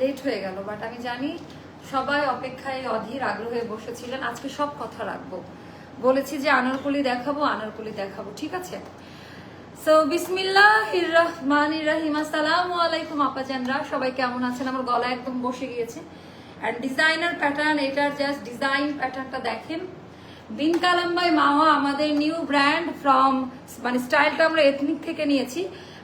Late হয়ে গেল but আমি জানি সবাই অপেক্ষায় অধীর আগ্রহে বসেছিলেন। আজকে সব কথা রাখব। বলেছি যে আনারকলি দেখাবো আনারকলি দেখাবো, ঠিক আছে? সো বিসমিল্লাহ রহমান রাহিম আসসালামু আলাইকুম আপাজানরা। সবাই কেমন আছেন? আমার গলা একদম বসে গিয়েছে। অ্যান্ড ডিজাইনার প্যাটার্ন এটার জাস্ট ডিজাইন প্যাটার্নটা দেখেন। বিন কালাম্বাই মাওয়া আমাদের নিউ ব্র্যান্ড ফ্রম মানে স্টাইলটা আমরা এথনিক থেকে নিয়েছি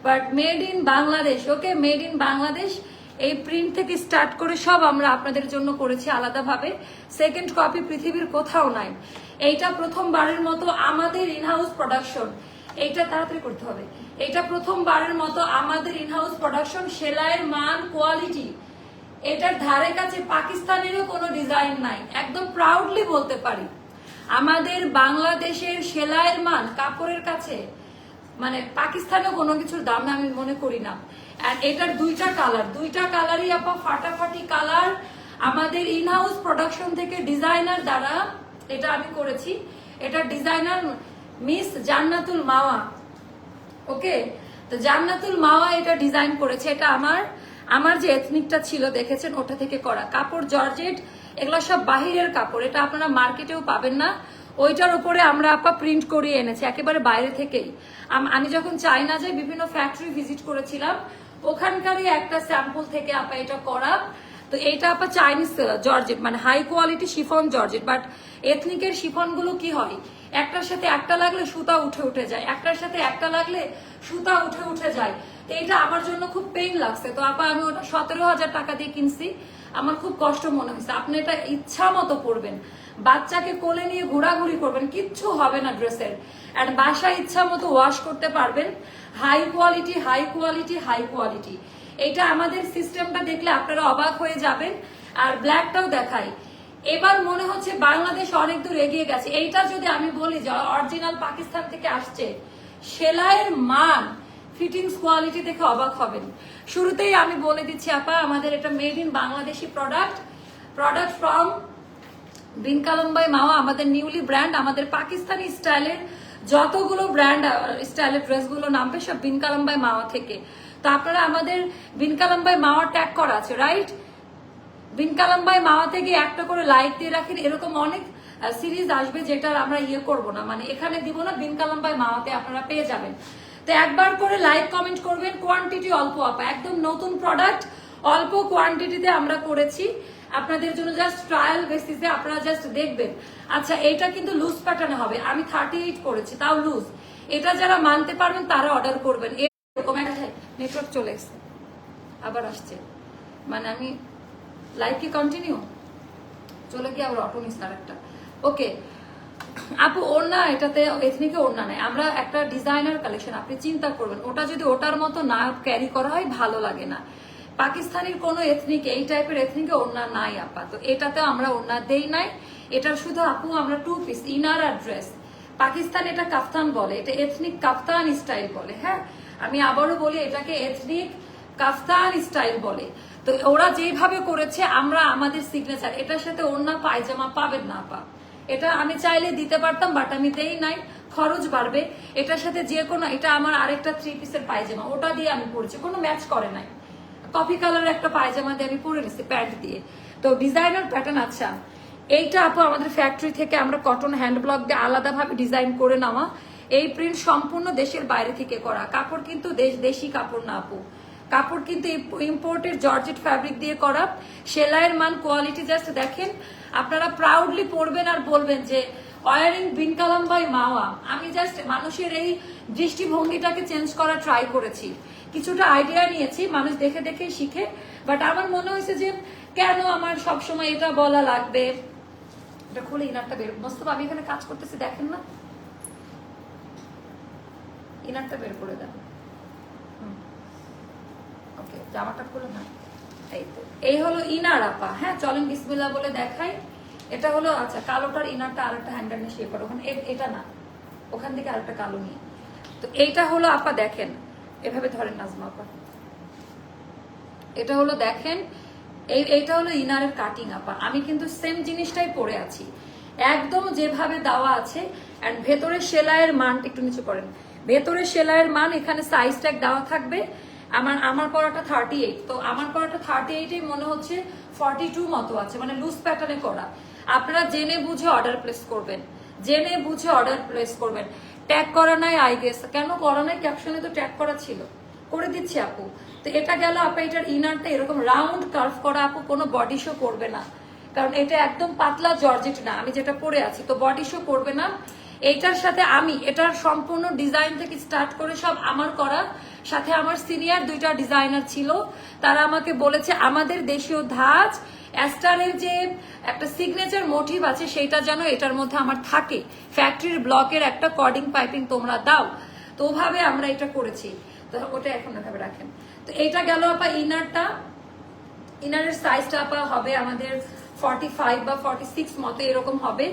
but made in Bangladesh okay made in Bangladesh এই প্রিন্ট থেকে স্টার্ট করে সব আমরা আপনাদের জন্য করেছি আলাদাভাবে। সেকেন্ড কপি পৃথিবীর কোথাও নাই। এইটা প্রথমবারের মতো আমাদের ইনহাউস প্রোডাকশন এইটা তাড়াতাড়ি করতে হবে। এটা প্রথমবারের মতো আমাদের ইনহাউস প্রোডাকশন সেলাইয়ের মান কোয়ালিটি এটার ধারে কাছে পাকিস্তানেরও কোনো ডিজাইন নাই। একদম প্রাউডলি বলতে পারি। আমাদের বাংলাদেশের সেলাইয়ের মান, কাপড়ের কাছে মানে পাকিস্তানে কোনো কিছুর দাম আমি মনে করি না। এটার দুইটা কালার দুইটা কালারই আপা ফাটাফাটি কালার আমাদের ইনহাউস প্রোডাকশন থেকে ডিজাইনার দ্বারা এটা আমি করেছি। এটা ডিজাইনার মিস জান্নাতুল মাওয়া। ওকে তো জান্নাতুল মাওয়া এটা ডিজাইন করেছে। এটা আমার আমার যে এথনিকটা ছিল, দেখেছেন? ওটা থেকে করা। কাপড়, জর্জেট, এগুলো সব বাহিরের কাপড়। এটা আপনারা মার্কেটেও পাবেন না। ওইটার উপরে আমরা আপা প্রিন্ট করিয়ে এনেছি। একেবারে বাইরে থেকেই। আম- আমি যখন চাইনা যাই, বিভিন্ন ফ্যাক্টরি ভিজিট করেছিলাম। ওখানকারই একটা স্যাম্পল থেকে আপা এটা করা। তো এটা আপা চাইনিজ জর্জেট মানে high quality chiffon georgette but এথনিকের শিফনগুলো কি হয়? একটার সাথে একটা লাগলে সুতা উঠে উঠে যায়, একটার সাথে একটা লাগলে সুতা উঠে উঠে যায়। তো এটা আমার জন্য খুব পেইন লাগছে। তো আপা আমি ওটা সতেরো হাজার টাকা দিয়ে কিনছি। আমার খুব কষ্ট মনে হয়েছে। আপনি এটা ইচ্ছা মতো পরবেন। বাচ্চাকে কোলে নিয়ে ঘোরাঘুরি করবেন, কিচ্ছু হবে না ড্রেসের। অ্যান্ড বাসায় ইচ্ছা মতো ওয়াশ করতে পারবেন। High quality high quality high quality এটা আমাদের সিস্টেমটা দেখলে আপনারা অবাক হয়ে যাবেন। আর ব্ল্যাকটাও দেখাই। এবার মনে হচ্ছে বাংলাদেশ অনেক দূর এগিয়ে গেছে। এইটা যদি আমি বলি যে অরিজিনাল পাকিস্তান থেকে আসছে, সেলাইয়ের মান ফিটিংস কোয়ালিটি দেখে অবাক হবেন। শুরুতেই আমি বলে দিচ্ছি, আপা, আমাদের এটা made in Bangladeshi product product from বিন কালম্বাই মাওয়া আমাদের নিউলি ব্র্যান্ড, আমাদের পাকিস্তানি স্টাইলের যতগুলো ব্র্যান্ড, স্টাইলের ড্রেসগুলো নামবে সব বিন কালম্বাই মাওয়া থেকে। তো আপনারা আমাদের বিন কালম্বাই মাওয়া ট্যাগ করা আছে রাইট বিন কালাম্বাই মাওয়া থেকে একটা করে লাইক দিয়ে রাখেন, এরকম অনেক সিরিজ আসবে যেটা আমরা ইয়ে করব না। মানে এখানে দিব না বিন কালাম্বাই মাওয়াতে আপনারা পেয়ে যাবেন। তো একবার করে লাইক কমেন্ট করবেন কোয়ান্টিটি অল্প আপা, একদম নতুন প্রোডাক্ট অল্প কোয়ান্টিটিতে আমরা করেছি। আপনাদের জন্য জাস্ট ট্রায়াল বেসিসে আপনারা জাস্ট দেখবেন। আচ্ছা এটা কিন্তু লুজ প্যাটার্ন হবে। আমি থার্টি এইট করেছি, তাও লুজ এটা যারা মানতে পারবেন, তারা অর্ডার করবেন। এরকম একটা নেটওয়ার্ক চলে এসছে। আবার আসছে। মানে আমি লাইভ কি কন্টিনিউ চলে গিয়ে আবার অটো নিস একটা ওকে আপু, ওড়না এটাতে এথনিকে ওড়না নেই। আমরা একটা ডিজাইনার কালেকশন আপনি চিন্তা করবেন। ওটা যদি ওটার মতো না ক্যারি করা হয়, ভালো লাগে না। পাকিস্তানের কোনো এথনিক এই টাইপের এথনিকে ওড়না নাই, আপা। তো এটাতে আমরা ওড়না দেই নাই। এটা শুধু আপু, আমরা টু পিস ইনার আর ড্রেস পাকিস্তান এটা কাফতান বলে, এটা এথনিক কাফতান স্টাইল বলে হ্যাঁ? আমি আবারও বলি, এটাকে এথনিক কাফতান স্টাইল বলে। তো ওরা যেভাবে করেছে, আমরা আমাদের সিগনেচার এটার সাথে ওড়না পায়জামা পাবেন না পা এটা আমি চাইলে দিতে পারতাম বাট আমি দেই নাই। খরচ বাড়বে। এটার সাথে যে কোনো, এটা আমার আরেকটা থ্রি পিসের পায়জামা। ওটা দিয়ে আমি পরেছি কোনো ম্যাচ করে নাই। কফি কালারের একটা পায়জামা দিয়ে আমি পরে নিচ্ছি প্যান্ট দিয়ে। তো ডিজাইনার প্যাটার্ন আচ্ছা। এইটা আপু আমাদের ফ্যাক্টরি থেকে আমরা কটন হ্যান্ড ব্লক দিয়ে আলাদাভাবে ডিজাইন করে নেওয়া। এই প্রিন্ট সম্পূর্ণ দেশের বাইরে থেকে করা। কাপড় কিন্তু দেশ দেশি কাপড় না আপু। কাপড় কিন্তু ইম্পোর্টেড জর্জেট ফ্যাব্রিক দিয়ে করা। সেলাইয়ের মান কোয়ালিটি জাস্ট দেখেন। আপনারা প্রাউডলি পরবেন আর বলবেন যে ওয়ারিং বিন কালাম বাই মাওয়া আমি জাস্ট মানুষের এই দৃষ্টিভঙ্গিটাকে চেঞ্জ করা ট্রাই করেছি। কিছুটা আইডিয়া নিয়েছি, মানুষ দেখে দেখে শিখে। বাট আমার মনে হয়েছে যে, কেন আমার সব সময় এটা বলা লাগবে? এটা খুলে ইনারটা বের মোস্তফা, আমি এখানে কাজ করতেছি, দেখেন না। ইনারটা বের করে দেন। ওকে জামাটা খুলে না এই তো। এই হলো ইনার আপা। হ্যাঁ চলেন বিসমিল্লাহ বলে দেখাই। এটা হলো আচ্ছা কালোটার ইনারটা আরেকটা হ্যান্ডার নিয়ে শেপ করো ওখানে এটা না। ওখান থেকে আরেকটা কালো নিয়ে। তো এইটা হলো আপা, দেখেন। এভাবে ধরেন নাজমা আপা। এটা হলো দেখেন, এই এইটা হলো ইনারের কাটিং আপা। আমি কিন্তু সেম জিনিসটাই পরে আছি। একদম যেভাবে দেওয়া আছে অ্যান্ড ভেতরে সেলাইয়ের মান একটু নিচু করেন ভেতরে সেলাইয়ের মান, এখানে সাইজ ট্যাগ দেওয়া থাকবে। আমার আমার পরাটা থার্টি এইট তো আমার পরাটা থার্টি এইটে মনে হচ্ছে ফর্টি টু মতো আছে মানে লুজ প্যাটার্নে করা। আপনারা জেনে বুঝে অর্ডার প্লেস করবেন। জেনে বুঝে অর্ডার প্লেস করবেন। ট্যাগ করা নাই আই গেস কেন করা নাই? ক্যাপশনে তো ট্যাগ করা ছিল। করে দিচ্ছি আপু। তো এটা গেল আপু, এটার ইনারটা এরকম রাউন্ড কার্ভ করা আপু, কোনো বডি শো করবে না। কারণ এটা একদম পাতলা জর্জেট না, আমি যেটা পরে আছি। তো বডি শো করবে না। এইটার সাথে আমি, এটার সম্পূর্ণ ডিজাইন থেকে স্টার্ট করে সব আমার করা। সাথে আমার সিনিয়র দুইটা ডিজাইনার ছিল। তারা আমাকে বলেছে, আমাদের দেশীয় ধাঁচ অ্যাস্টারের যে একটা সিগনেচার মোটিভ আছে, সেটা যেন এটার মধ্যে আমার থাকে। ফ্যাক্টরির ব্লকের একটা কর্ডিং পাইপিং তোমরা দাও। তো ওভাবে আমরা এটা করেছি। তো ওটা এখন এভাবে রাখেন। তো এটা গেল আপা ইনারটা ইনারের সাইজটা আপা হবে আমাদের ফর্টি ফাইভ বা ফর্টি সিক্স মতো এরকম হবে।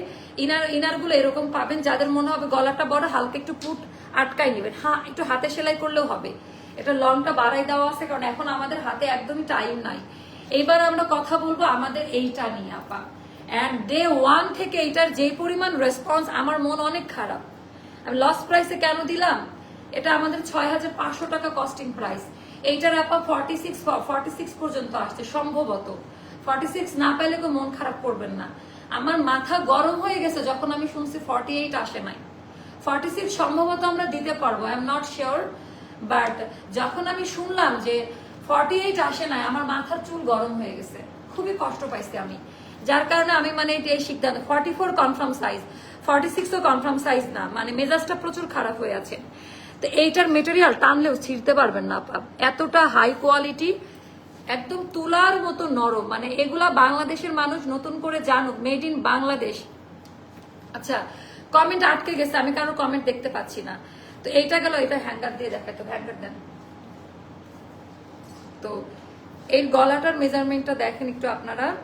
ইনার ইনারগুলো এরকম পাবেন। যাদের মনে হবে গলাটা বড়, হালকা একটু পুট আটকাই নেবেন। হ্যাঁ একটু হাতে সেলাই করলেও হবে। এটা লংটা বাড়াই দেওয়া আছে, কারণ এখন আমাদের হাতে একদমই টাইম নাই। এইবার আমরা কথা বলব আমাদের এইটা নিয়ে, আপা। অ্যান্ড ডে ওয়ান থেকে এইটার যে পরিমাণ রেসপন্স আমার মন অনেক খারাপ। আমি লস প্রাইসে কেন দিলাম? এটা আমাদের ছয় হাজার পাঁচশো টাকা কস্টিং প্রাইস এইটার আপা ফর্টি সিক্স ফর্টি সিক্স পর্যন্ত আসছে, সম্ভবত। ফর্টি সিক্স না পেলে তো মন খারাপ করবেন না। আমার মাথা গরম হয়ে গেছে যখন আমি শুনছি ফর্টি এইট আসে নাই। ফর্টি সিক্স সম্ভবত আমরা দিতে পারব I am not sure but যখন আমি শুনলাম যে ফর্টি এইট আসে নাই, আমার মাথার চুল গরম হয়ে গেছে। খুবই কষ্ট পাইছি আমি। যার কারণে আমি মানে এটা এই সিদ্ধান্ত forty four confirm size forty সিক্সও confirm size না মানে মেজাজটা প্রচুর খারাপ হয়ে আছে। তো এইটার মেটেরিয়াল টানলেও ছিঁড়তে পারবেন না আপা। এতটা হাই কোয়ালিটি একদম তুলার মতো নরম মানে এগুলা বাংলাদেশের মানুষ নতুন করে জানুক মেড ইন বাংলাদেশ। আচ্ছা কমেন্ট আটকে গেছে, আমি কারও কমেন্ট দেখতে পাচ্ছি না। তো এইটা গেল এটা হ্যাঙ্গার দিয়ে দেখায় তো হ্যাঙ্গার দেন। তো এই গলাটার মেজারমেন্টটা দেখেন একটু আপনারা।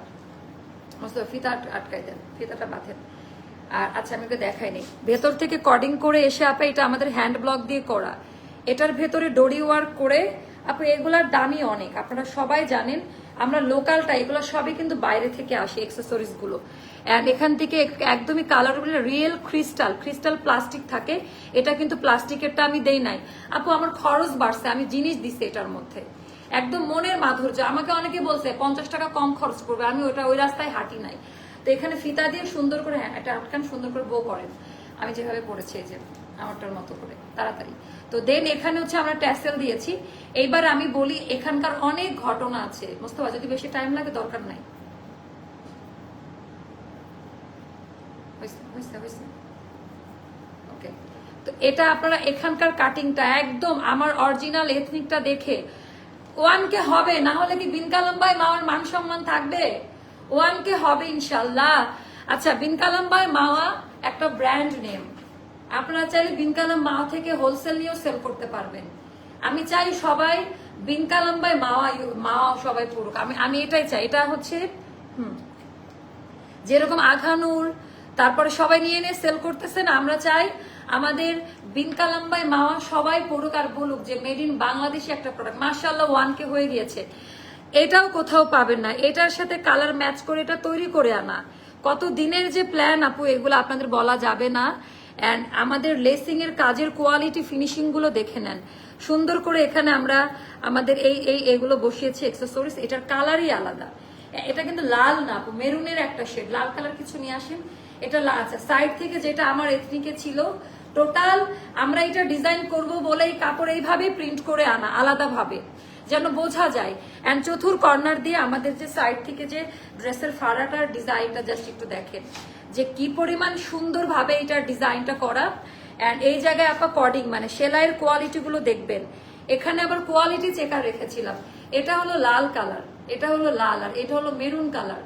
ফিতা আট- আটকাই দেন, ফিতাটা বাঁধেন। আর আচ্ছা আমি ওকে দেখাইনি ভেতর থেকে কডিং করে এসে আপা, এটা আমাদের হ্যান্ড ব্লক দিয়ে করা। এটার ভেতরে ডোরি ওয়ার্ক করে, আপু, এগুলার দামই অনেক। আপনারা সবাই জানেন, আমরা লোকালটা এগুলো সবই কিন্তু বাইরে থেকে আসে এক্সেসরিজগুলো। অ্যান্ড এখান থেকে একদমই colour real crystal crystal plastic থাকে। এটা কিন্তু প্লাস্টিকেরটা আমি দেই নাই। আপু, আমার খরচ বাড়ছে, আমি জিনিস দিছি এটার মধ্যে। একদম মনের মাধুর্য। আমাকে অনেকে বলছে, পঞ্চাশ টাকা কম খরচ করবে, আমি ওটা ওই রাস্তায় হাঁটি নাই। তো এখানে ফিতা দিয়ে সুন্দর করে হ্যাঁ একটা আটকান সুন্দর করে বো করেন। আমি যেভাবে পড়েছি এই যে, আমারটার মতো করে, তাড়াতাড়ি। তো দেন এখানে হচ্ছে আমরা ট্যাসেল দিয়েছি। এইবার আমি বলি, এখানকার অনেক ঘটনা আছে। মোস্তফা, যদি বেশি টাইম লাগে, দরকার নাই। ওকে তো এটা আপনারা, এখানকার কাটিংটা একদম আমার অরিজিনাল এথনিকটা দেখে ওয়ান কে হবে, না হলে কি বিনকালাম্বাই মাওয়ার মান সম্মান থাকবে? ওয়ান কে হবে ইনশাল্লাহ আচ্ছা বিনকালাম্বাই মাওয়া একটা ব্র্যান্ড নেম। আপনারা চাইলে বিনকালাম মাওয়া থেকে হোলসেল নিয়েও সেল করতে পারবেন। আমি চাই সবাই বিনকালাম্বাই মাওয়া মাওয়া সবাই পড়ুক। আমি আমি এটাই চাই। এটা হচ্ছে, হুম, যেরকম আঘানুর তারপরে সবাই নিয়ে নিয়ে সেল করতেছেন আমরা চাই আমাদের বিনকালাম্বাই মাওয়া সবাই পড়ুক আর বলুক যে মেড ইন বাংলাদেশি একটা প্রোডাক্ট মার্শাল্লাহ ওয়ান কে হয়ে গিয়েছে। এটাও কোথাও পাবেন না। এটার সাথে কালার ম্যাচ করে এটা তৈরি করে আনা। কত দিনের যে প্ল্যান আপু, এগুলো আপনাদের বলা যাবে না। অ্যান্ড আমাদের লেসিং এর কাজের কোয়ালিটি ফিনিশিংগুলো দেখে নেন। সুন্দর করে এখানে আমরা আমাদের এই এই, এগুলো বসিয়েছি এক্সেসরিজ এটার কালারই আলাদা। এটা কিন্তু লাল না মেরুনের একটা শেড লাল কালার কিছু নিয়ে আসেন। এটা আচ্ছা সাইড থেকে যেটা আমার এথনিকে ছিল টোটাল আমরা এটা ডিজাইন করব বলেই কাপড় এইভাবে প্রিন্ট করে আনা, আলাদাভাবে। যেন বোঝা যায়। অ্যান্ড চতুর কর্নার দিয়ে আমাদের যে সাইড থেকে যে ড্রেসের ফাড়াটার ডিজাইনটা জাস্ট একটু দেখেন। যে কি পরিমাণ সুন্দরভাবে এটার ডিজাইনটা করা। অ্যান্ড এই জায়গায় আপা কর্ডিং মানে সেলাইয়ের কোয়ালিটিগুলো দেখবেন। এখানে আবার কোয়ালিটি চেকার রেখেছিলাম। এটা হলো লাল কালার এটা হলো লাল, আর এটা হলো মেরুন কালার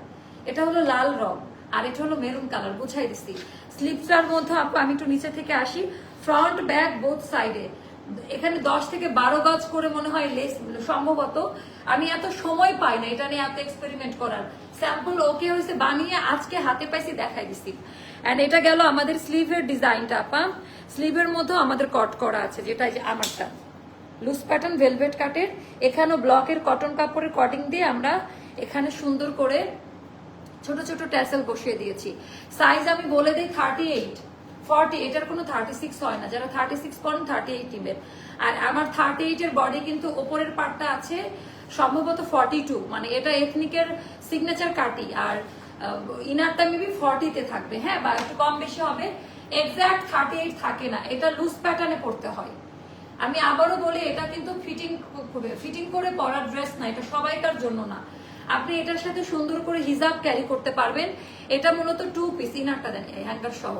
এটা হলো লাল রং। আর এটা হলো মেরুন কালার, বুঝাই দিচ্ছি স্লিপসটার মধ্যে আপু, আমি একটু নিচে থেকে আসি। ফ্রন্ট, ব্যাক, বোথ সাইডে। এখানে দশ থেকে বারো গজ করে মনে হয় লেস সম্ভবত। আমি এত সময় পাই না, এটা নিয়ে এত এক্সপেরিমেন্ট করার। স্যাম্পল ওকে হয়েছে বানিয়ে আজকে হাতে পাইছি, দেখাই দিছি। অ্যান্ড এটা গেল আমাদের স্লিভের ডিজাইনটা, আপা। স্লিভের মধ্যেও আমাদের কট করা আছে, যেটা আমারটা। লুজ প্যাটার্ন ভেলভেট কাটের এখানেও ব্লকের কটন কাপড়ের কটিং দিয়ে আমরা এখানে সুন্দর করে ছোট ছোট ট্যাসেল বসিয়ে দিয়েছি। সাইজ আমি বলে দিই থার্টি এইট ফর্টি এটার কোনো থার্টি সিক্স হয় না। যারা thirty six point thirty eight নিবেন। আর আমার থার্টি এইটের বডি কিন্তু ওপরের পার্টটা আছে সম্ভবত ফর্টি টু মানে এটা এথনিকের সিগনেচার কাটি। আর ইনারটা মেবি ফর্টিতে থাকবে। হ্যাঁ বা একটু কম বেশি হবে। এক্সাক্ট থার্টি এইট থাকে না। এটা লুজ প্যাটার্নে পড়তে হয়। আমি আবারও বলি, এটা কিন্তু ফিটিং ফিটিং করে পরার ড্রেস না। এটা সবাইকার জন্য না। আপনি এটার সাথে সুন্দর করে হিজাব ক্যারি করতে পারবেন। এটা মূলত টু পিস ইনারটা দেন হ্যাঙ্গার সহ।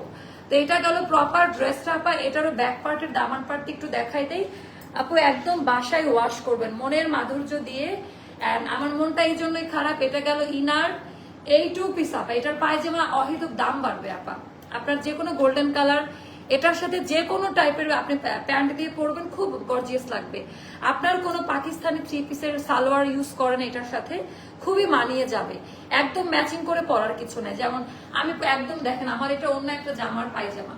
তো এটা গেল প্রপার ড্রেসটা আপা এটারও ব্যাক পার্টের দামান পার্টটি একটু দেখাই দেই। আপু, একদম বাসায় ওয়াশ করবেন, মনের মাধুর্য দিয়ে। আমার মনটা এই জন্যই খারাপ, এটা গেল ইনার এই টু পিস আপা, এটার পায়ে যেমন অহেতুক দাম বাড়বে, আপা। আপনার যে কোনো গোল্ডেন কালার এটার সাথে যে কোনো টাইপের আপনি প্যান্ট দিয়ে পরবেন, খুব গর্জিয়াস লাগবে। আপনার কোনো পাকিস্তানি থ্রি পিসের সালোয়ার ইউজ করেন এটার সাথে, খুবই মানিয়ে যাবে। একদম ম্যাচিং করে পরার কিছু নেই। যেমন আমি একদম দেখেন, আমার এটা অন্য একটা জামার পায়জামা।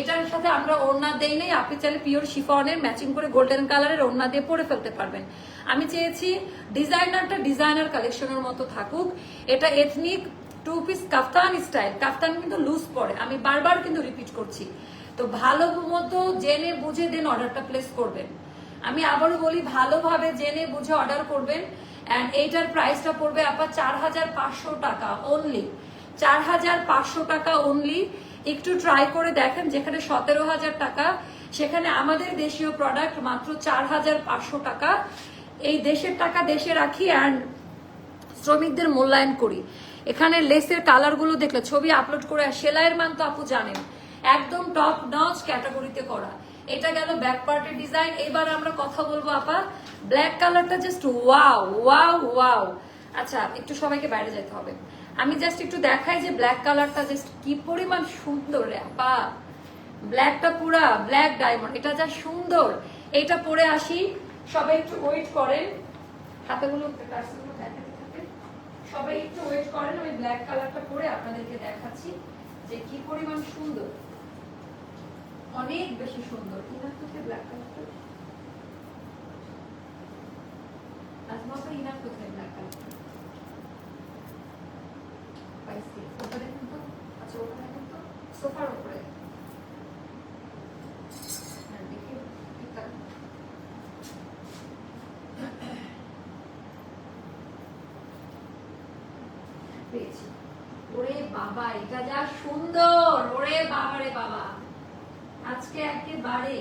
এটার সাথে আমরা ওড়না দেই নেই, আপনি চাইলে পিওর শিফনের ম্যাচিং করে গোল্ডেন কালারের ওড়না দিয়ে পরে ফেলতে পারবেন। আমি চেয়েছি ডিজাইনারটা ডিজাইনার কালেকশনের মতো থাকুক। এটা ethnic two piece kaftan style kaftan কিন্তু লুজ পড়ে আমি বারবার কিন্তু রিপিট করছি। তো ভালো মতো জেনে বুঝে দেন অর্ডারটা প্লেস করবেন। আমি আবারও বলি, ভালোভাবে জেনে বুঝে অর্ডার করবেন অ্যান্ড এইটার প্রাইসটা পড়বে আপনার চার হাজার পাঁচশো টাকা অনলি চার হাজার পাঁচশো টাকা অনলি একটু ট্রাই করে দেখেন, যেখানে সতেরো হাজার টাকা, সেখানে আমাদের দেশীয় প্রোডাক্ট মাত্র চার হাজার পাঁচশো টাকা। এই দেশের টাকা দেশে রাখি অ্যান্ড শ্রমিকদের মূল্যায়ন করি। এখানে লেসের কালারগুলো দেখলে, ছবি আপলোড করে, সেলাইয়ের মান তো আপু জানেন। একদম টপ নচ ক্যাটাগরিতে করা। এটা গেল ব্যাক পার্টের ডিজাইন এবার আমরা কথা বলব আপা ব্ল্যাক কালারটা জাস্ট ওয়াও ওয়াও ওয়াও আচ্ছা একটু সবাইকে বাইরে যেতে হবে। আমি জাস্ট একটু দেখাই যে ব্ল্যাক কালারটা জাস্ট কি পরিমাণ সুন্দর আপা। ব্ল্যাকটা পুরা ব্ল্যাক ডায়মন্ড এটা যা সুন্দর। এটা পরে আসি। সবাই একটু ওয়েট করেন। হাতেগুলো সবাই একটু ওয়েট করেন। আমি ব্ল্যাক কালারটা পরে আপনাদেরকে দেখাচ্ছি যে কি পরিমাণ সুন্দর। অনেক বেশি সুন্দর। ইনার কোথায় ব্ল্যাক ইনার কোথায় ব্ল্যাক আচ্ছা ওরে বাবা, এটা যা সুন্দর! ওরে বাবা, রে বাবা। আজকে একেবারে,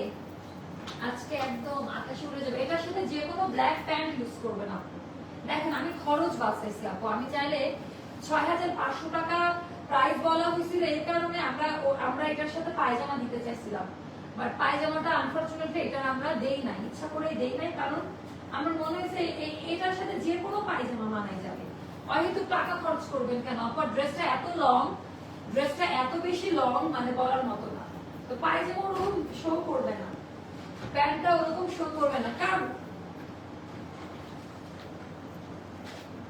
আজকে একদম আকাশে উড়ে যাবে। এটার সাথে যে কোনো ব্ল্যাক প্যান্ট ইউজ করবেন আপনি। দেখেন, আমি খরচ বাঁচাইছি আপু। আমি চাইলে ছয় হাজার পাঁচশো টাকা প্রাইস বলা হয়েছিল এই কারণে আমরা আমরা এটার সাথে পায়জামা দিতে চাইছিলাম। বাট পায়জামাটা আনফরচুনেটলি এটা আমরা দেই নাই, ইচ্ছা করেই দেই নাই, কারণ আমার মনে হয়েছে এটার সাথে যে কোনো পায়জামা মানাই যাবে। অহেতু টাকা খরচ করবেন কেন? আপনার ড্রেসটা এত লং ড্রেসটা এত বেশি লং মানে বলার মতো না। তো ওরকম শো করবে না প্যান্টটা ওরকম শো করবে না। কারণ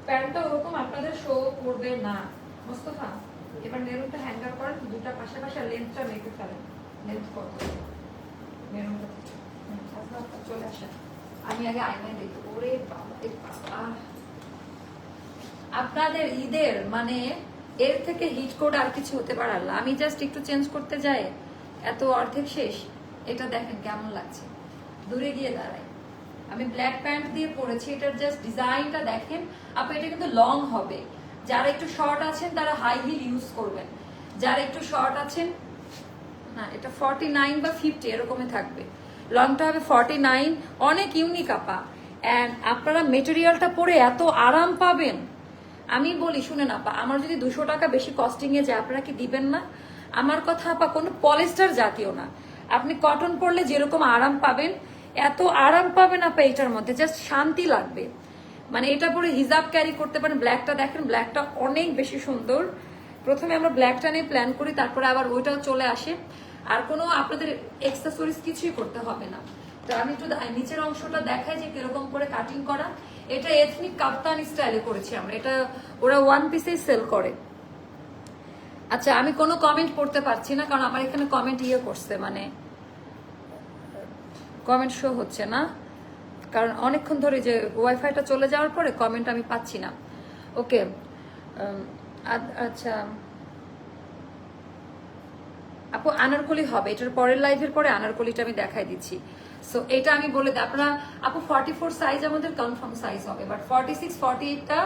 প্যান্টটা ওরকম আপনাদের শো করবে না। মোস্তফা এবার মেরুনটা হ্যাঙ্গার করেন দুটা পাশাপাশি লেন্থটা মেপে ফেলেন। লেন্থ কত? মেরুনটা আচ্ছা, আচ্ছা, চলে আসেন। আমি আগে আয়নায় দেখি ওরে আপনাদের ঈদের মানে এর থেকে হিট কোড আর কিছু হতে পারে আল্লাহ আমি জাস্ট একটু চেঞ্জ করতে যাই। এত অর্ধেক শেষ, এটা দেখেন কেমন লাগছে। দূরে গিয়ে দাঁড়াই। আমি ব্ল্যাক প্যান্ট দিয়ে পরেছি, এটার জাস্ট ডিজাইনটা দেখেন আপনি এটা কিন্তু লং হবে। যারা একটু শর্ট আছেন, তারা হাই হিল ইউজ করবেন। যারা একটু শর্ট আছেন, না, এটা ফর্টি নাইন বা ফিফটি এরকমই থাকবে। লংটা হবে ফর্টি নাইন অনেক ইউনিক আপা। অ্যান্ড আপনারা মেটেরিয়ালটা পরে এত আরাম পাবেন। আমি বলি, শুনেন, আপা, আমার যদি দুশো টাকা বেশি কস্টিংয়ে যায়, আপনারা কি দিবেন না? আমার কথা আপা কোনো পলিস্টার জাতীয় না। আপনি কটন পরলে যেরকম আরাম পাবেন, এত আরাম পাবেন আপা এটার মধ্যে জাস্ট শান্তি লাগবে। মানে এটা পরে হিজাব ক্যারি করতে পারেন ব্ল্যাকটা দেখেন ব্ল্যাকটা অনেক বেশি সুন্দর। প্রথমে আমরা ব্ল্যাকটা নিয়ে প্ল্যান করি, তারপরে আবার ওইটাও চলে আসে। আর কোনো আপনাদের এক্সেসরিজ কিছুই করতে হবে না। তো আমি একটু নিচের অংশটা দেখাই যে কীরকম করে কাটিং করা। এটা এথনিক কাপ্তান স্টাইলে করেছি আমরা। এটা ওরা ওয়ান পিসেই সেল করে। আচ্ছা আমি কোনো কমেন্ট পড়তে পারছি না, কারণ আমার এখানে কমেন্ট ইয়ে করছে মানে কমেন্ট শো হচ্ছে না। কারণ অনেকক্ষণ ধরে যে ওয়াইফাইটা চলে যাওয়ার পরে কমেন্ট আমি পাচ্ছি না। ওকে আচ্ছা। আপু, আনারকলি হবে, এটার পরের লাইভের পরে আনারকলিটা আমি দেখাই দিচ্ছি। সো এটা আমি বলে দিই আপনারা, আপু ফর্টি ফোর সাইজ আমাদের কনফার্ম সাইজ হবে বাট ফর্টি সিক্স ফর্টি এইটটা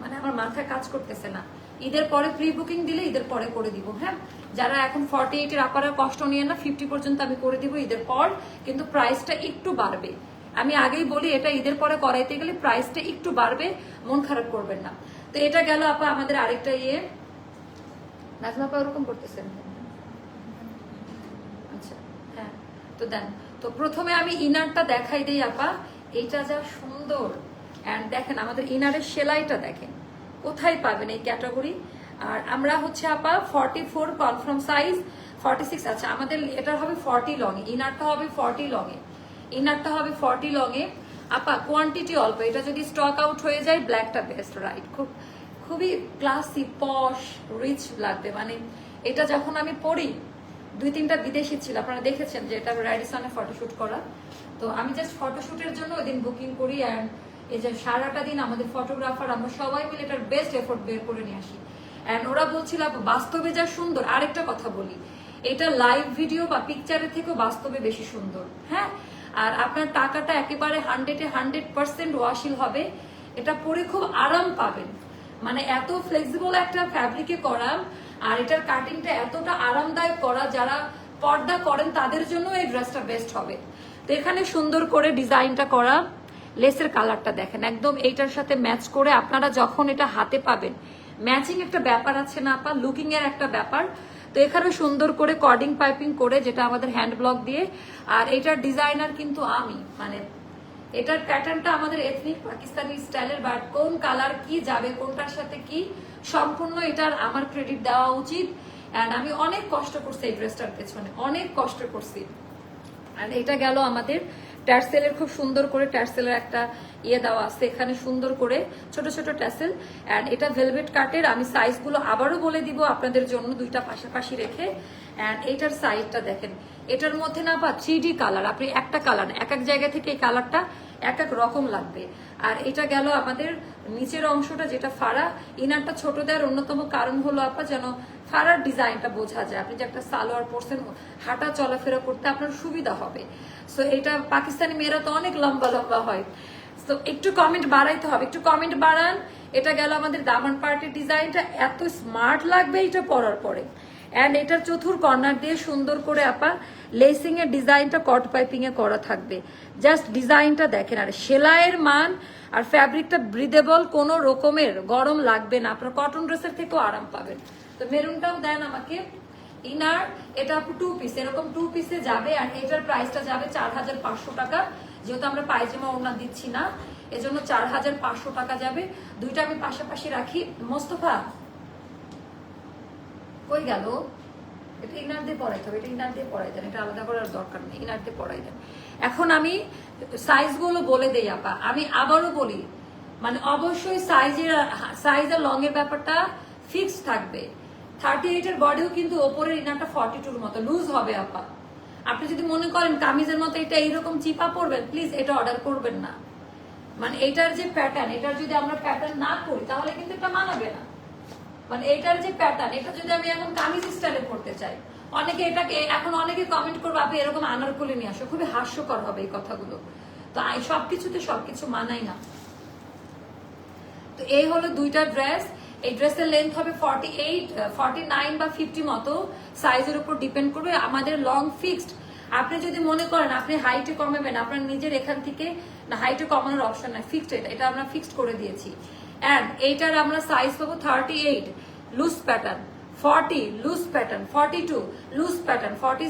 মানে আমার মাথায় কাজ করতেছে না। ঈদের পরে প্রি বুকিং দিলে ঈদের পরে করে দিব হ্যাঁ? যারা এখন ফর্টি এইটের আপারা কষ্ট নিয়ে না ফিফটি পর্যন্ত আমি করে দিব ঈদের পর, কিন্তু প্রাইসটা একটু বাড়বে। আমি আগেই বলি, এটা ঈদের পরে করাইতে গেলে প্রাইসটা একটু বাড়বে, মন খারাপ করবেন না। তো এটা গেল আপা আমাদের আরেকটা ইয়ে। নাজমা আপা ওরকম করতেছেন। আচ্ছা হ্যাঁ তো দেন। তো প্রথমে আমি ইনারটা দেখাই দিই আপা। এইটা যা সুন্দর। অ্যান্ড দেখেন, আমাদের ইনারের সেলাইটা দেখেন। কোথায় পাবেন এই ক্যাটাগরি? আর আমরা হচ্ছে আপা forty four confirm size forty six আচ্ছা আমাদের এটা হবে ফর্টি লংয়ে ইনারটা হবে ফর্টি লংয়ে ইনারটা হবে ফর্টি লংয়ে আপা কোয়ান্টিটি অল্প, এটা যদি স্টক আউট হয়ে যায় ব্ল্যাকটা বেস্ট রাইট খুব, খুবই ক্লাসি পশ রিচ লাগবে। মানে এটা যখন আমি পড়ি, দুই তিনটা বিদেশি ছিল, আপনারা দেখেছেন যে এটা র্যাডিসনে ফটোশ্যুট করা। তো আমি জাস্ট ফটোশ্যুটের জন্য ওই দিন বুকিং করি অ্যান্ড এই যে সারাটা দিন আমাদের ফটোগ্রাফার আমরা সবাই মিলে এটার বেস্ট এফোর্ট বের করে নিয়ে আসি। অ্যান্ড ওরা বলছিল বাস্তবে যা সুন্দর, আরেকটা কথা বলি। এটা লাইভ ভিডিও বা পিকচারের থেকেও বাস্তবে বেশি সুন্দর হ্যাঁ? আর আপনার টাকাটা একেবারে হান্ড্রেডে হান্ড্রেড পার্সেন্ট ওয়াশিল হবে। এটা পরে খুব আরাম পাবেন। মানে এত ফ্লেক্সিবল একটা ফ্যাব্রিকে করা, আর এটার কাটিংটা এতটা আরামদায়ক করা, যারা পর্দা করেন তাদের জন্য এই ড্রেসটা বেস্ট হবে। তো এখানে সুন্দর করে ডিজাইনটা করা। লেসের কালারটা দেখেন। একদম এইটার সাথে ম্যাচ করে আপনারা যখন এটা হাতে পাবেন, ম্যাচিং একটা ব্যাপার আছে না আপা, লুকিং এর একটা ব্যাপার। তো এখানে সুন্দর করে কর্ডিং পাইপিং করে যেটা আমাদের হ্যান্ড ব্লক দিয়ে, আর এটার ডিজাইনার কিন্তু আমি মানে এটার প্যাটার্নটা আমাদের এথনিক পাকিস্তানি স্টাইলের বাট কোন কালার কি যাবে, কোনটার সাথে কি, সম্পূর্ণ এটার আমার ক্রেডিট দেওয়া উচিত। অ্যান্ড আমি অনেক কষ্ট করছি এই ড্রেসটার পেছনে, অনেক কষ্ট করছি। আর এটা গেল আমাদের ট্যারসেলের খুব সুন্দর করে ট্যারসেলের একটা ইয়ে দেওয়া আছে, এখানে সুন্দর করে ছোট ছোট ট্যাসেল অ্যান্ড এটা ভেলভেট কাটের আমি সাইজগুলো আবারও বলে দিব আপনাদের জন্য দুইটা পাশাপাশি রেখে অ্যান্ড এটার সাইজটা দেখেন, এটার মধ্যে না বা থ্রি কালার আপনি একটা কালার এক এক জায়গা থেকে এই কালারটা এক এক রকম লাগবে। আর এটা গেল আমাদের নিচের অংশটা যেটা ফাড়া, ইনারটা ছোট দেওয়ার অন্যতম কারণ হলো আপা যেন ফাড়ার ডিজাইনটা বোঝা যায়। আপনি যে একটা সালোয়ার পরছেন, হাঁটা চলাফেরা করতে আপনার সুবিধা হবে। সো এটা পাকিস্তানি মেয়েরা তো অনেক লম্বা লম্বা হয়। তো একটু কমেন্ট বাড়াইতে হবে। একটু কমেন্ট বাড়ান। এটা গেল আমাদের দামান পার্টির ডিজাইনটা। এত স্মার্ট লাগবে এটা পরার পরে। অ্যান্ড এটার চতুর কর্নার দিয়ে সুন্দর করে আপা লেসিং এর ডিজাইনটা কট পাইপিং এ করা থাকবে। জাস্ট ডিজাইনটা দেখেন, আর সেলাইয়ের মান আর ফ্যাব্রিকটা ব্রিদেবল কোনো রকমের গরম লাগবে না। আপনার কটন ড্রেসের থেকেও আরাম পাবেন। তো মেরুনটাও দেন আমাকে। ইনার এটা টু পিস এরকম টু পিসে যাবে, আর এটার প্রাইসটা যাবে চার হাজার পাঁচশো টাকা। যেহেতু আমরা পায়জামা ওনা দিচ্ছি না, এজন্য চার হাজার পাঁচশো টাকা যাবে। দুইটা আমি পাশাপাশি রাখি। মোস্তফা কই গেল? এটা ইনার দিয়ে পড়াইতে হবে, এটা ইনার দিয়ে পড়াই দেন এটা আলাদা করার দরকার নেই ইনার দিয়ে পড়াই দেন। এখন আমি সাইজগুলো বলে দেই, আপা। আমি আবারও বলি মানে অবশ্যই সাইজের সাইজ আর লং এর ব্যাপারটা ফিক্সড থাকবে। থার্টি এইট এর বডিও কিন্তু ওপরের ইনারটা ফর্টি টুর মতো লুজ হবে, আপা। আপনি যদি মনে করেন কামিজের মতো এটা এইরকম চিপা পড়বেন প্লিজ এটা অর্ডার করবেন না। মানে এটার যে প্যাটার্ন এটার যদি আমরা প্যাটার্ন না করি, তাহলে কিন্তু এটা মানাবে না। মানে এটার যে প্যাটার্ন এটা যদি আমি এখন কামিজ স্টাইলে পড়তে চাই, অনেকে এটাকে, এখন অনেকে কমেন্ট করবে, আপনি এরকম আনারকলি নিয়ে আসো। খুবই হাস্যকর হবে এই কথাগুলো। তো সবকিছুতে সবকিছু মানাই না। তো এই হলো দুইটা ড্রেস এই ড্রেসের লেন্থ হবে ফর্টি এইট ফর্টি নাইন বা ফিফটি মতো। সাইজের উপর ডিপেন্ড করবে। আমাদের লং ফিক্সড আপনি যদি মনে করেন আপনি হাইটে কমাবেন, আপনার নিজের এখান থেকে না হাইটে কমানোর অপশন নাই। ফিক্সড এটা এটা আমরা ফিক্সড করে দিয়েছি। অ্যান্ড এইটার আমরা সাইজ পাবো thirty eight loose pattern forty loose pattern forty two loose pattern forty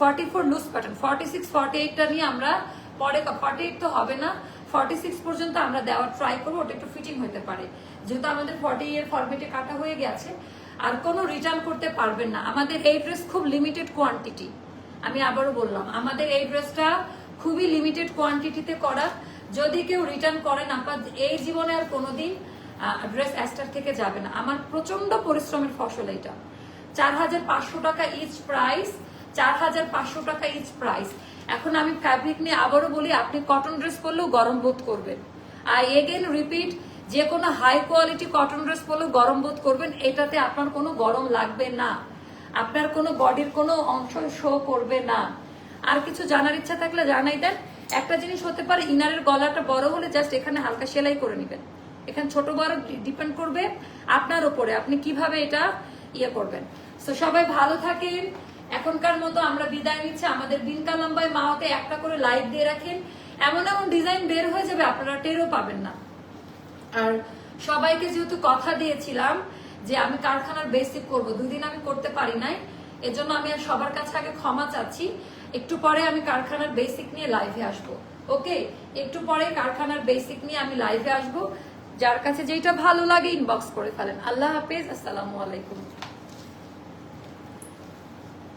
forty four loose pattern forty six forty এইটটা নিয়ে আমরা পরে ফর্টি এইট তো হবে না ফর্টি সিক্স পর্যন্ত আমরা দেওয়ার ট্রাই করব, ওটা একটু ফিটিং হতে পারে। যেহেতু আমাদের ফর্টি এর ফরমেটে কাটা হয়ে গেছে, আর কোনো রিটার্ন করতে পারবেন না। আমাদের এই ড্রেস খুব লিমিটেড কোয়ান্টিটি আমি আবারও বললাম, আমাদের এই ড্রেসটা খুবই লিমিটেড কোয়ান্টিটিতে করা। যদি কেউ রিটার্ন করেন আপনার এই জীবনে আর কোনোদিন ড্রেস অ্যাস্টার থেকে যাবে না। আমার প্রচণ্ড পরিশ্রমের ফসল এটা। চার হাজার পাঁচশো টাকা ইচ প্রাইস চার হাজার পাঁচশো টাকা ইচ প্রাইস এখন আমি ফ্যাব্রিক নিয়ে আবারও বলি, আপনি কটন ড্রেস পরলেও গরম বোধ করবেন। আর এগেন রিপিট যে কোনো হাই কোয়ালিটি কটন ড্রেস পরলেও গরম বোধ করবেন, এটাতে আপনার কোনো গরম লাগবে না। আপনার কোনো বডির কোনো অংশ শো করবে না। আর কিছু জানার ইচ্ছা থাকলে জানাই দেন। একটা জিনিস হতে পারে ইনারের গলাটা বড় হলে জাস্ট এখানে হালকা সেলাই করে নেবেন। এখানে ছোট বড় ডিপেন্ড করবে আপনার উপরে, আপনি কীভাবে এটা ইয়ে করবেন। তো সবাই ভালো থাকেন। এখনকার মতো আমরা বিদায় নিচ্ছি। আমাদের বিনকা লম্বায় মাওয়াতে একটা করে লাইভ দিয়ে রাখেন। এমন এমন ডিজাইন বের হয়ে যাবে, আপনারা টেরও পাবেন না। আর সবাইকে যেহেতু কথা দিয়েছিলাম যে আমি কারখানার বেসিক করব, দুদিন আমি করতে পারি নাই, এজন্য আমি আর সবার কাছে আগে ক্ষমা চাচ্ছি। একটু পরে আমি কারখানার বেসিক নিয়ে লাইভে আসব। ওকে একটু পরে কারখানার বেসিক নিয়ে আমি লাইভে আসব। যার কাছে যেটা ভালো লাগে ইনবক্স করে ফেলেন। আল্লাহ হাফেজ আসসালামু আলাইকুম।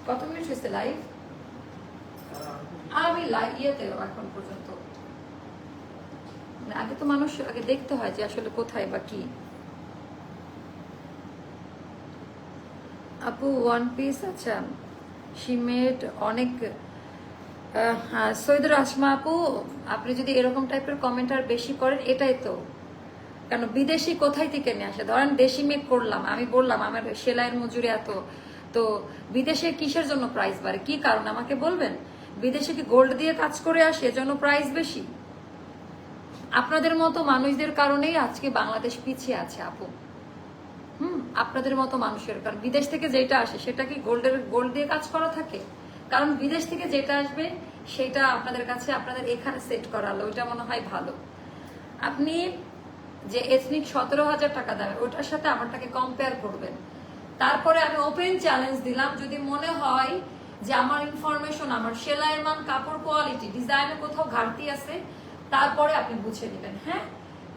কত মিনিট হয়েছে লাইভ আমি লাইভ ইয়েতে এখন পর্যন্ত। মানে আগে তো মানুষ আগে দেখতে হয় যে আসলে কোথায় বা কি। আপু ওয়ান পিস আচ্ছা। শিমেট অনেক হ্যাঁ, সৈয়দুর আসমা আপু আপনি যদি এরকম টাইপের কমেন্ট আর বেশি করেন এটাই তো। কেন বিদেশি কোথায় থেকে নিয়ে আসে? ধরেন দেশি মেক করলাম, আমি বললাম, আমার সেলাইয়ের মজুরি এত, তো বিদেশে কিসের জন্য প্রাইস বাড়ে? কি কারণ? আমাকে বলবেন? বিদেশে কি গোল্ড দিয়ে কাজ করে আসে? এজন্য প্রাইস বেশি। আপনাদের মতো মানুষদের কারণেই আজকে বাংলাদেশ পিছিয়ে আছে, আপু। হুম, আপনাদের মতো মানুষের কারণ। বিদেশ থেকে যেটা আসে, সেটা কি গোল্ডের গোল্ড দিয়ে কাজ করা থাকে? কারণ বিদেশ থেকে যেটা আসবে, সেটা আপনাদের কাছে, আপনাদের এখানে সেট করালো ওইটা মনে হয় ভালো। আপনি যে এথনিক সতেরো হাজার টাকা দামের ওটার সাথে আমারটাকে কম্পেয়ার করবেন। তারপরে আমি ওপেন চ্যালেঞ্জ দিলাম, যদি মনে হয় যে আমার ইনফরমেশন আমার সেলাইয়ের মান, কাপড় কোয়ালিটি ডিজাইনে কোথাও ঘাটতি আছে, তারপরে আপনি বুঝে নেবেন হ্যাঁ?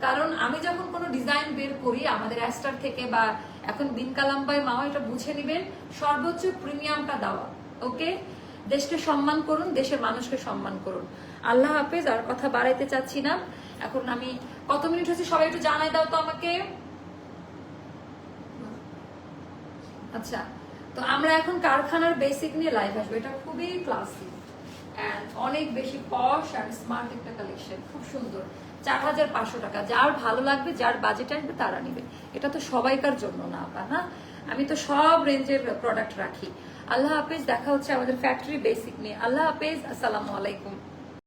কারণ আমি যখন কোনো ডিজাইন বের করি, আমাদের অ্যাস্টার থেকে বা এখন বিন কালাম্বাই মাও এটা বুঝে নেবেন, সর্বোচ্চ প্রিমিয়ামটা দেওয়া ওকে দেশকে সম্মান করুন, দেশের মানুষকে সম্মান করুন। আল্লাহ হাফেজ, আর কথা বাড়াইতে চাচ্ছি না। এখন আমি কত মিনিট হয়েছে? সবাই একটু জানাই দাও তো আমাকে। আচ্ছা তো আমরা এখন কারখানার বেসিক নিয়ে লাইভ আসব। এটা খুবই ক্লাসি অ্যান্ড অনেক বেশি পশ আর স্মার্ট একটা কালেকশন খুব সুন্দর। চার হাজার পাঁচশো টাকা। যার ভালো লাগবে, যার বাজেট আসবে, তারা নিবে। এটা তো সবাইকার জন্য না, আপা হ্যাঁ আমি তো সব রেঞ্জের প্রোডাক্ট রাখি। আল্লাহ হাফেজ, দেখা হচ্ছে আমাদের ফ্যাক্টরি বেসিক নিয়ে। আল্লাহ হাফেজ, আসসালামু আলাইকুম।